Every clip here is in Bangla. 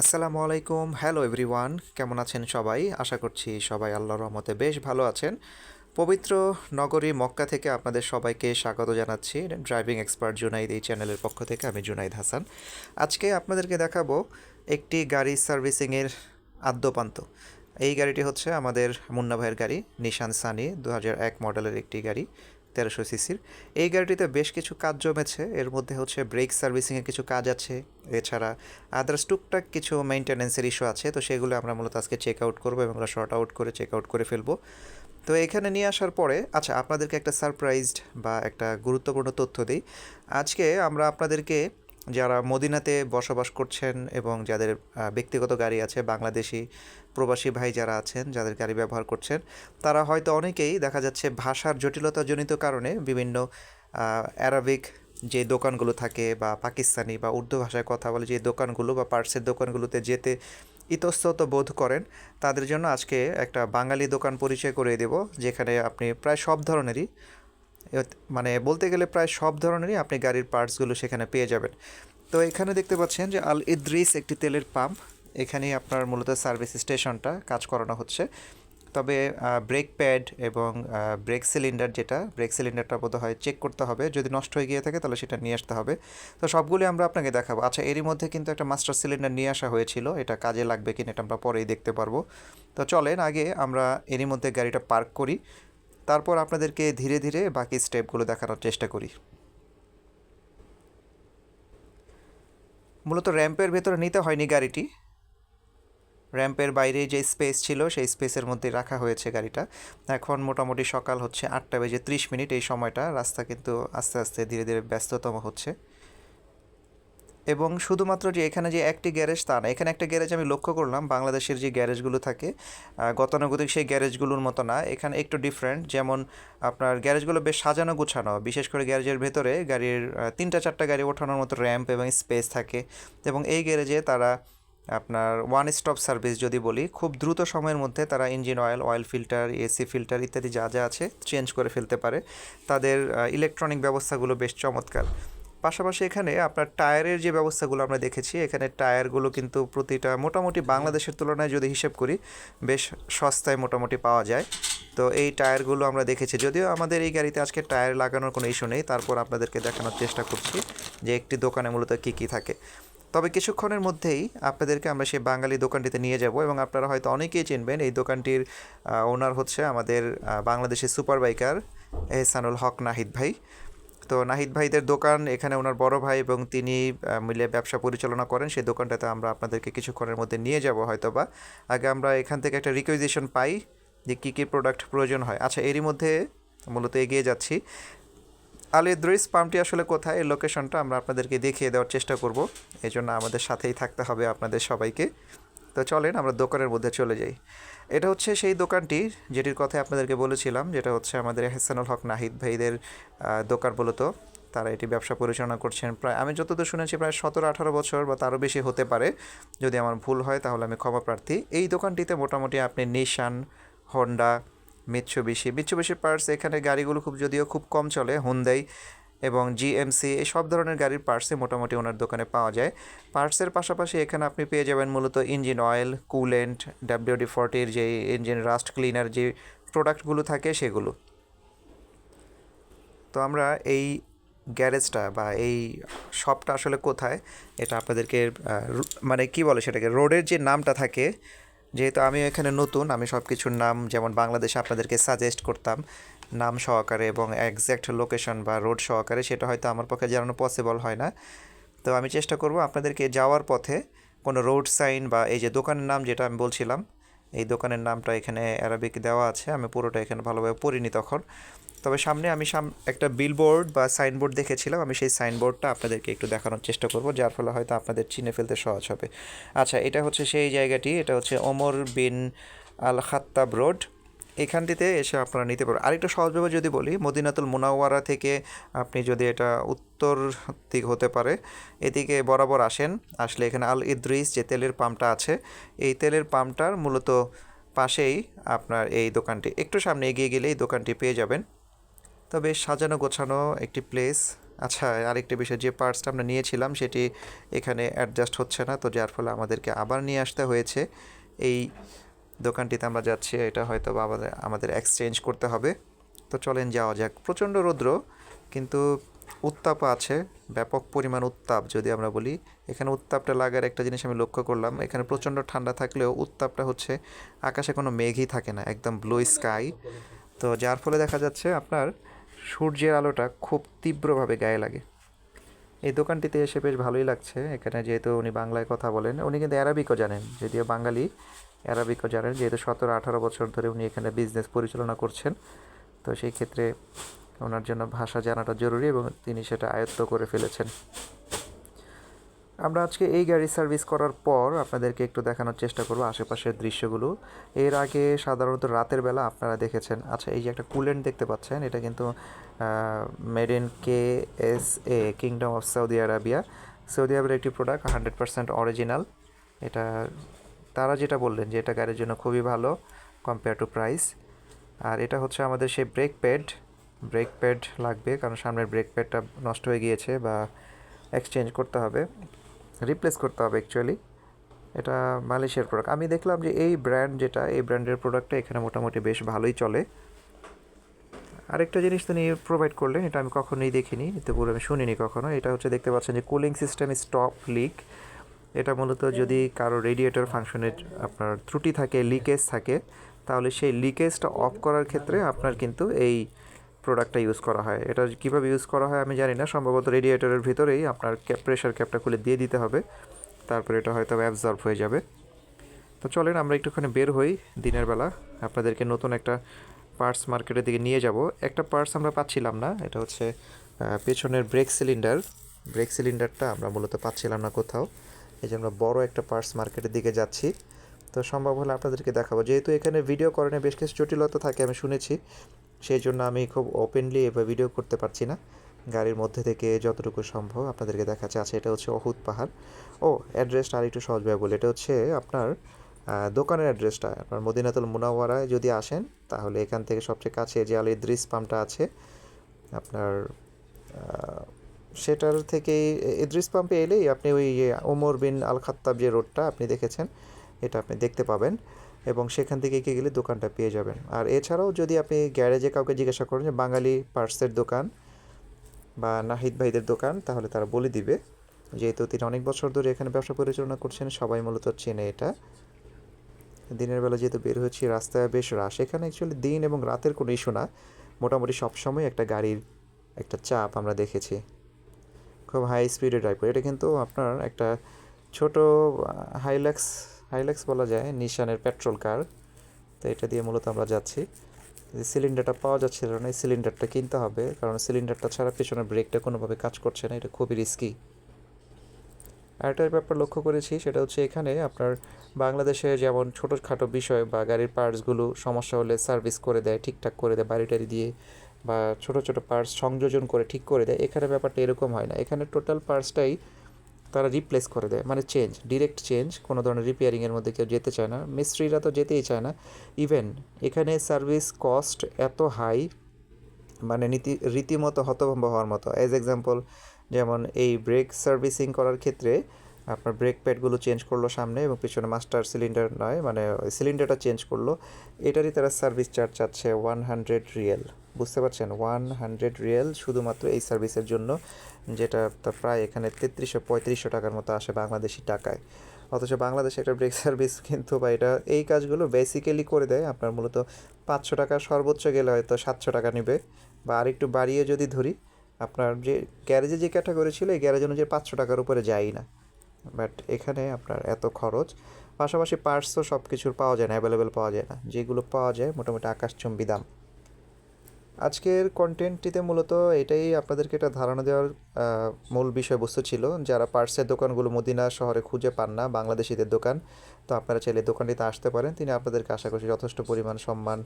আসসালামু আলাইকুম। হ্যালো এভরিওয়ান কেমন আছেন সবাই? আশা করছি সবাই আল্লাহর রহমতে বেশ ভালো আছেন। পবিত্র নগরী মক্কা থেকে আপনাদের সবাইকে স্বাগত জানাচ্ছি। ড্রাইভিং এক্সপার্ট জুনাইদ এই চ্যানেলের পক্ষ থেকে আমি জুনাইদ হাসান আজকে আপনাদেরকে দেখাবো একটি গাড়ি সার্ভিসিংয়ের আদ্যপান্ত। এই গাড়িটি হচ্ছে আমাদের মুন্না ভাইয়ের গাড়ি নিশান সানি দু এক মডেলের একটি গাড়ি। তেরোশো সিসির। এই গাড়িটিতে বেশ কিছু কাজ জমেছে। এর মধ্যে হচ্ছে ব্রেক সার্ভিসিংয়ের কিছু কাজ আছে। এছাড়া আদার্স টুকটাক কিছু মেনটেন্যান্সের ইস্যু আছে। তো সেগুলো আমরা মূলত আজকে চেক আউট করব এবং আমরা শর্ট আউট করে চেক আউট করে ফেলব। তো এখানে নিয়ে আসার পরে আচ্ছা আপনাদেরকে একটা সারপ্রাইজড বা একটা গুরুত্বপূর্ণ তথ্য দিই। আজকে আমরা আপনাদেরকে যারা মদিনাতে বসবাস করছেন এবং যাদের ব্যক্তিগত গাড়ি আছে, বাংলাদেশি প্রবাসী ভাই যারা আছেন, যাদের গাড়ি ব্যবহার করছেন, তারা হয়তো অনেকেই দেখা যাচ্ছে ভাষার জটিলতাজনিত কারণে বিভিন্ন অ্যারাবিক যে দোকানগুলো থাকে বা পাকিস্তানি বা উর্দু ভাষায় কথা বলে যে দোকানগুলো বা পার্টসের দোকানগুলোতে যেতে ইতস্তত বোধ করেন, তাদের জন্য আজকে একটা বাঙালি দোকান পরিচয় করে দেব, যেখানে আপনি প্রায় সব ধরনেরই মানে বলতে গেলে প্রায় সব ধরনেরই আপনি গাড়ির পার্টসগুলো সেখানে পেয়ে যাবেন। তো এখানে দেখতে পাচ্ছেন যে আল ইদ্রিস একটি তেলের পাম্প। এখানেই আপনার মূলত সার্ভিস স্টেশনটা কাজ করানো হচ্ছে। তবে ব্রেক প্যাড এবং ব্রেক সিলিন্ডার যেটা ব্রেক সিলিন্ডারটা বোধ হয় চেক করতে হবে। যদি নষ্ট হয়ে গিয়ে থাকে, তাহলে সেটা নিয়ে আসতে হবে। তো সবগুলি আমরা আপনাকে দেখাবো। আচ্ছা এরই মধ্যে কিন্তু একটা মাস্টার সিলিন্ডার নিয়ে আসা হয়েছিল। এটা কাজে লাগবে কিনা এটা আমরা পরেই দেখতে পারব। তো চলেন, আগে আমরা এরই মধ্যে গাড়িটা পার্ক করি। তারপর আপনাদেরকে ধীরে ধীরে বাকি স্টেপগুলো দেখানোর চেষ্টা করি। মূলত র্যাম্পের ভেতরে নিতে হয়নি গাড়িটি। র্যাম্পের বাইরে যে স্পেস ছিল, সেই স্পেসের মধ্যে রাখা হয়েছে গাড়িটা। এখন মোটামুটি সকাল হচ্ছে আটটা বেজে ত্রিশ মিনিট। এই সময়টা রাস্তা কিন্তু আস্তে আস্তে ধীরে ধীরে ব্যস্ততম হচ্ছে। এবং শুধুমাত্র যে এখানে যে একটি গ্যারেজ তা না, এখানে একটা গ্যারেজ আমি লক্ষ্য করলাম, বাংলাদেশের যে গ্যারেজগুলো থাকে গতানুগতিক সেই গ্যারেজগুলোর মতো না, এখানে একটু ডিফারেন্ট যেমন আপনার গ্যারেজগুলো বেশ সাজানো গুছানো, বিশেষ করে গ্যারেজের ভেতরে গাড়ির তিনটা চারটা গাড়ি ওঠানোর মতো র্যাম্প এবং স্পেস থাকে এবং এই গ্যারেজে তারা আপনার ওয়ান স্টপ সার্ভিস যদি বলি, খুব দ্রুত সময়ের মধ্যে তারা engine oil oil filter AC filter ইত্যাদি যা যা আছে চেঞ্জ করে ফেলতে পারে। তাদের ইলেকট্রনিক ব্যবস্থাগুলো বেশ চমৎকার। পাশাপাশি এখানে আপনার টায়ারের যে ব্যবস্থাগুলো আমরা দেখেছি, এখানে টায়ারগুলো কিন্তু প্রতিটা মোটামুটি বাংলাদেশের তুলনায় যদি হিসেব করি, বেশ সস্তায় মোটামুটি পাওয়া যায়। তো এই টায়ারগুলো আমরা দেখেছি। যদিও আমাদের এই গাড়িতে আজকে টায়ার লাগানোর কোনো ইস্যু নেই, তারপর আপনাদেরকে দেখানোর চেষ্টা করছি যে একটি দোকানে মূলত কী কী থাকে। তবে কিছুক্ষণের মধ্যেই আপনাদেরকে আমরা সেই বাঙালি দোকানটিতে নিয়ে যাব এবং আপনারা হয়তো অনেকেই চিনবেন, এই দোকানটির ওনার হচ্ছে আমাদের বাংলাদেশের সুপার বাইকার এহসানুল হক নাহিদ ভাই। তো নাহিদ ভাইদের দোকান, এখানে ওনার বড় ভাই এবং তিনি মিলে ব্যবসা পরিচালনা করেন। সেই দোকানটাতে আমরা আপনাদেরকে কিছুক্ষণের মধ্যে নিয়ে যাব হয়তো বা আগে আমরা এখান থেকে একটা রিকুইজিশন পাই যে কী কী প্রোডাক্ট প্রয়োজন হয়। আচ্ছা এরই মধ্যে মূলত এগিয়ে যাচ্ছি। আল ইদ্রিস পাম্পটি আসলে কোথায়? এই লোকেশনটা আমরা আপনাদেরকে দেখিয়ে দেওয়ার চেষ্টা করব। এই জন্য আমাদের সাথেই থাকতে হবে আপনাদের সবাইকে। তো চলেন আমরা দোকানের মধ্যে চলে যাই। এটা হচ্ছে সেই দোকানটি, যেটির কথা আপনাদেরকে বলেছিলাম, যেটা হচ্ছে আমাদের এহসানুল হক নাহিদ ভাইদের দোকান মূলত। তারা এটি ব্যবসা পরিচালনা করছেন প্রায়, আমি যতদূর শুনেছি প্রায় সতেরো আঠারো বছর বা তারও বেশি হতে পারে। যদি আমার ভুল হয় তাহলে আমি ক্ষমা প্রার্থী। এই দোকানটিতে মোটামুটি আপনি নিশান হন্ডা মিৎসুবিশি মিৎসুবিশির পার্টস এখানে গাড়িগুলো খুব, যদিও খুব কম চলে হুন্দাই এবং জিএমসি এই সব ধরনের গাড়ির পার্টসই মোটামুটি ওনার দোকানে পাওয়া যায়। পার্টসের পাশাপাশি এখানে আপনি পেয়ে যাবেন মূলত ইঞ্জিন অয়েল কুলেন্ট ডাব্লিউডি ফর্টির যে ইঞ্জিন রাস্ট ক্লিনার যে প্রোডাক্টগুলো থাকে সেগুলো। তো আমরা এই গ্যারেজটা বা এই শপটা আসলে কোথায়, এটা আপনাদেরকে মানে কি বলে সেটাকে রোডের যে নামটা থাকে, যেহেতু আমি এখানে নতুন, আমি সব কিছুর নাম যেমন বাংলাদেশে আপনাদেরকে সাজেস্ট করতাম নাম সহকারে এবং একজ্যাক্ট লোকেশন বা রোড সহকারে সেটা হয়তো আমার পক্ষে জানানো পসিবল হয় না। তো আমি চেষ্টা করব আপনাদেরকে যাওয়ার পথে কোনো রোড সাইন বা এই যে দোকানের নাম যেটা আমি বলছিলাম, এই দোকানের নামটা এখানে অ্যারাবিক দেওয়া আছে, আমি পুরোটা এখানে ভালোভাবে পড়িনি তখন। তবে সামনে আমি সাম একটা বিলবোর্ড বা সাইনবোর্ড দেখেছিলাম, আমি সেই সাইনবোর্ডটা আপনাদেরকে একটু দেখানোর চেষ্টা করব, যার ফলে হয়তো আপনাদের চিনে ফেলতে সহজ হবে। আচ্ছা এটা হচ্ছে সেই জায়গাটি, এটা হচ্ছে Omar bin Al Khattab road এখানটিতে এসে আপনারা নিতে পারবেন। আরেকটা সহজভাবে যদি বলি, মদিনাতুল মুনাওয়ারা থেকে আপনি যদি এটা উত্তর দিক হতে পারে, এদিকে বরাবর আসেন, আসলে এখানে আল ইদ্রিস যে তেলের পাম্পটা আছে, এই তেলের পাম্পটার মূলত পাশেই আপনার এই দোকানটি। একটু সামনে এগিয়ে গেলে এই দোকানটি পেয়ে যাবেন। তবে সাজানো গোছানো একটি প্লেস আচ্ছা আরেকটি বিষয়, যে পার্টসটা আমরা নিয়েছিলাম সেটি এখানে অ্যাডজাস্ট হচ্ছে না, তো যার ফলে আমাদেরকে আবার নিয়ে আসতে হয়েছে। এই দোকানটিতে আমরা যাচ্ছি, এটা হয়তো আমাদের আমাদের এক্সচেঞ্জ করতে হবে। তো চলেন যাওয়া যাক। প্রচণ্ড রৌদ্র, কিন্তু উত্তাপ আছে, ব্যাপক পরিমাণ উত্তাপ। যদি আমরা বলি, এখানে উত্তাপটা লাগার একটা জিনিস আমি লক্ষ্য করলাম, এখানে প্রচণ্ড ঠান্ডা থাকলেও উত্তাপটা হচ্ছে, আকাশে কোনো মেঘই থাকে না, একদম ব্লু স্কাই তো যার ফলে দেখা যাচ্ছে আপনার সূর্যের আলোটা খুব তীব্রভাবে গায়ে লাগে। এই দোকানটিতে এসে বেশ ভালোই লাগছে। এখানে যেহেতু উনি বাংলায় কথা বলেন, উনি কিন্তু অ্যারাবিকও জানেন, যদিও বাঙালি। অ্যারাবিকও জানেন যেহেতু সতেরো, আঠারো বছর ধরে উনি এখানে বিজনেস পরিচালনা করছেন। তো সেই ক্ষেত্রে ওনার জন্য ভাষা জানাটা জরুরি এবং তিনি সেটা আয়ত্ত করে ফেলেছেন। আমরা আজকে এই গাড়ি সার্ভিস করার পর আপনাদেরকে একটু দেখানোর চেষ্টা করব আশেপাশের দৃশ্যগুলো। এর আগে সাধারণত রাতের বেলা আপনারা দেখেছেন আচ্ছা এই যে একটা কুলেন্ট দেখতে পাচ্ছেন, এটা কিন্তু made in K S A Kingdom of Saudi Arabia Saudi আরবের একটি প্রোডাক্ট হান্ড্রেড পার্সেন্ট অরিজিনাল এটা তারা যেটা বললেন যে এটা গাড়ির জন্য খুবই ভালো কম্পেয়ার টু প্রাইস আর এটা হচ্ছে আমাদের সেই ব্রেক প্যাড ব্রেক প্যাড লাগবে, কারণ সামনের ব্রেক প্যাডটা নষ্ট হয়ে গিয়েছে বা এক্সচেঞ্জ করতে হবে রিপ্লেস করতে হবে অ্যাকচুয়ালি এটা মালয়েশিয়ার প্রোডাক্ট আমি দেখলাম যে এই ব্র্যান্ড যেটা, এই ব্র্যান্ডের প্রোডাক্টটা এখানে মোটামুটি বেশ ভালোই চলে। আরেকটা জিনিস তিনি প্রোভাইড করলেন, এটা আমি কখনোই দেখিনি তো পুরো আমি শুনিনি কখনো। এটা হচ্ছে দেখতে পাচ্ছেন যে কুলিং সিস্টেম স্টপ লিক এটা মূলত যদি কারও রেডিয়েটর ফাংশনের আপনার ত্রুটি থাকে লিকেজ থাকে, তাহলে সেই লিকেজটা অফ করার ক্ষেত্রে আপনার কিন্তু এই প্রোডাক্টটা ইউজ করা হয়। এটা কীভাবে ইউজ করা হয় আমি জানি না, সম্ভবত রেডিয়েটরের ভিতরেই আপনার ক্যাপ প্রেশার ক্যাপটা খুলে দিয়ে দিতে হবে, তারপরে এটা হয়তো অ্যাবজর্ব হয়ে যাবে। তো চলেন আমরা একটুখানি বের হই দিনের বেলা। আপনাদেরকে নতুন একটা পার্টস মার্কেটের দিকে নিয়ে যাব। একটা পার্টস আমরা পাচ্ছিলাম না, এটা হচ্ছে পেছনের ব্রেক সিলিন্ডার ব্রেক সিলিন্ডারটা আমরা মূলত পাচ্ছিলাম না কোথাও। এই যে আমরা বড় একটা পার্টস মার্কেটের দিকে যাচ্ছি। তো সম্ভব হলে আপনাদেরকে দেখাবো। যেহেতু এখানে ভিডিও করানো বেশ কিছু জটিলতা থাকে, আমি শুনেছি। সেই জন্য আমি খুব ওপেনলি এবার ভিডিও করতে পারছি না। গাড়ির মধ্যে থেকে যতটুকু সম্ভব আপনাদেরকে দেখাচ্ছে। আছে এটা হচ্ছে অহুত পাহাড়। ও অ্যাড্রেসটা আর একটু সহজভাবে বলি। এটা হচ্ছে আপনার দোকানের অ্যাড্রেসটা আপনার মদিনাতুল মুনাওয়ারায় যদি আসেন, তাহলে এখান থেকে সবচেয়ে কাছে যে আল ইদ্রিস পাম্পটা আছে, আপনার সেটার থেকেই ইদ্রিস পাম্পে এলেই আপনি ওই ওমর বিন আল খাত্তাব যে রোডটা আপনি দেখেছেন এটা আপনি দেখতে পাবেন এবং সেখান থেকে এগিয়ে গেলে দোকানটা পেয়ে যাবেন আর এছাড়াও যদি আপনি গ্যারেজে কাউকে জিজ্ঞাসা করেন যে বাঙালি পার্সের দোকান বা নাহিদ ভাইদের দোকান তাহলে তারা বলে দিবে যেহেতু তিনি অনেক বছর ধরে এখানে ব্যবসা পরিচালনা করছেন সবাই মূলত চেনে এটা দিনের বেলা যেহেতু বের হয়েছি রাস্তায় বেশ রাশ এখানে অ্যাকচুয়ালি দিন এবং রাতের কোনো ইস্যু না মোটামুটি সবসময় একটা গাড়ির একটা চাপ আমরা দেখেছি খুব হাই স্পিডে ড্রাইভ করে। এটা কিন্তু আপনার একটা ছোট হাইল্যাক্স হাইল্যাক্স বলা যায় নিশানের পেট্রোল কার তো এটা দিয়ে মূলত আমরা যাচ্ছি। যে সিলিন্ডারটা পাওয়া যাচ্ছিল না, এই সিলিন্ডারটা কিনতে হবে, কারণ সিলিন্ডারটা ছাড়া পেছনের ব্রেকটা কোনোভাবে কাজ করছে না, এটা খুবই রিস্কি আরেকটার ব্যাপার লক্ষ্য করেছি, সেটা হচ্ছে এখানে আপনার বাংলাদেশে যেমন ছোটোখাটো বিষয় বা গাড়ির পার্টসগুলো সমস্যা হলে সার্ভিস করে দেয়, ঠিকঠাক করে দেয় বাড়ি টাড়ি দিয়ে বা ছোটো ছোটো পার্টস সংযোজন করে ঠিক করে দেয়, এখানে ব্যাপারটা এরকম হয় না। এখানে টোটাল পার্টসটাই তারা রিপ্লেস করে দেয় মানে চেঞ্জ ডিরেক্ট চেঞ্জ কোনো ধরনের রিপেয়ারিংয়ের মধ্যে কেউ যেতে চায় না। মিস্ত্রিরা তো যেতেই চায় না। ইভেন এখানে সার্ভিস কস্ট এত হাই মানে নীতি, রীতিমতো হতভম্ব হওয়ার মতো। অ্যাজ এক্সাম্পল যেমন এই ব্রেক সার্ভিসিং করার ক্ষেত্রে আপনার ব্রেক প্যাডগুলো চেঞ্জ করল সামনে এবং পিছনে মাস্টার সিলিন্ডার নয় মানে সিলিন্ডারটা চেঞ্জ করল। এটারই তারা সার্ভিস চার্জ চাচ্ছে ওয়ান হান্ড্রেড রিয়েল বুঝতে পারছেন? ওয়ান হান্ড্রেড রিয়েল শুধুমাত্র এই সার্ভিসের জন্য, যেটা প্রায় এখানে তেত্রিশশো, পঁয়ত্রিশশো টাকার মতো আসে বাংলাদেশি টাকায়। অথচ বাংলাদেশে একটা ব্রেক সার্ভিস কিন্তু বা এটা, এই কাজগুলো বেসিক্যালি করে দেয়। আপনার মূলত পাঁচশো টাকা সর্বোচ্চ গেলে হয়তো সাতশো টাকা নেবে। বা আরেকটু বাড়িয়ে যদি ধরি, আপনার যে গ্যারেজে যে ক্যাটাগরি ছিল, এই গ্যারেজ অনুযায়ী পাঁচশো টাকার উপরে যায়ই না। বাট এখানে আপনার এত খরচ, পাশাপাশি পার্টস তো সব কিছুর পাওয়া যায় না অ্যাভেলেবেল পাওয়া যায় না। যেগুলো পাওয়া যায়, মোটামুটি আকাশচুম্বী দাম। আজকের কন্টেন্টটিতে মূলত এটাই আপনাদেরকে একটা ধারণা দেওয়ার মূল বিষয়বস্তু ছিল। যারা পার্টসের দোকানগুলো মদিনা শহরে খুঁজে পান না, বাংলাদেশিদের দোকান, তো আপনারা চাইলে দোকানটিতে আসতে পারেন। তিনি আপনাদেরকে আশা করছি যথেষ্ট পরিমাণ সম্মান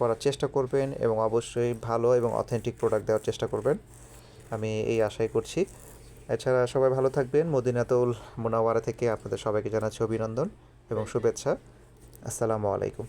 করার চেষ্টা করবেন এবং অবশ্যই ভালো এবং অথেন্টিক প্রোডাক্ট দেওয়ার চেষ্টা করবেন। আমি এই আশাই করছি। এছাড়া সবাই ভালো থাকবেন। মদিনাতুল মোনাওয়ারা থেকে আপনাদের সবাইকে জানাচ্ছি অভিনন্দন এবং শুভেচ্ছা। আসসালামু আলাইকুম।